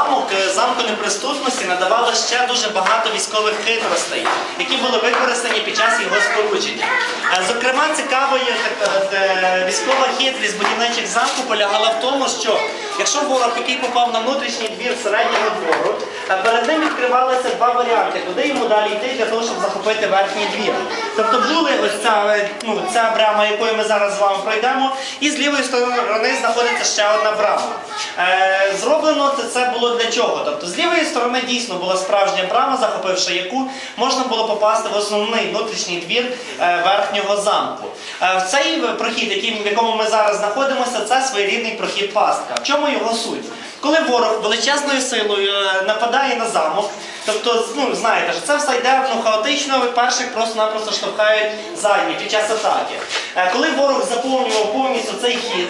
Замок е, замку неприступності надавало ще дуже багато військових хитростей, які були використані під час його спорудження. Е, Зокрема, цікавою е, військова хитрість будівничих замку полягала в тому, що якщо ворог, який попав на внутрішній двір середнього двору, перед ним відкривалися два варіанти, куди йому далі йти для того, щоб захопити верхній двір. Тобто були ось ця, ну, ця брама, якою ми зараз з вами пройдемо, і з лівої сторони знаходиться ще одна брама. Е, зроблено це, було для чого? Тобто з лівої сторони дійсно була справжня брама, захопивши яку можна було попасти в основний внутрішній двір е, верхнього замку. Е, в цей прохід, який, в якому ми зараз знаходимося, це своєрідний прохід пастка. В чому його суть? Коли ворог величезною силою нападає на замок, тобто, ну знаєте, що це все йде ну, хаотично, перших просто-напросто штовхають задні під час атаки. Коли ворог заповнював повністю цей хід,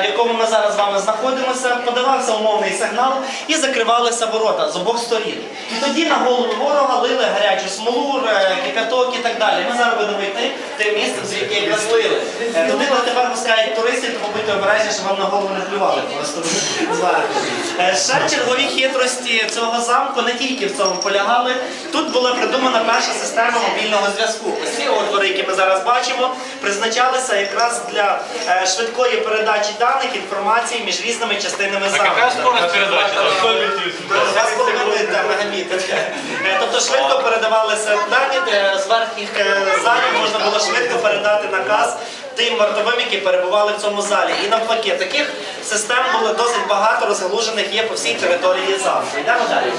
в якому ми зараз з вами знаходимося, подавався умовний сигнал і закривалися ворота з обох сторін. І тоді на голову ворога лили гарячу смолу, е, кипяток і так далі. Ми зараз будемо йти тим місцем, з яке. Е, де пускають туристів, тому будьте обережні, щоб вам на голову не плювали просто зверху. Е, Ще чергові хитрості цього замку не тільки в цьому полягали. Тут була придумана перша система мобільного зв'язку. Ось ці отвори, які ми зараз бачимо, призначалися якраз для е, швидкої передачі даних інформації між різними частинами замку. Какая скорость передачи? Два з Тобто швидко передавалися дані, з верхніх е, залів можна було швидко передати наказ тим вартовим, які перебували в цьому залі. І навпаки, таких систем було досить багато розгалужених є по всій території залу. Йдемо далі.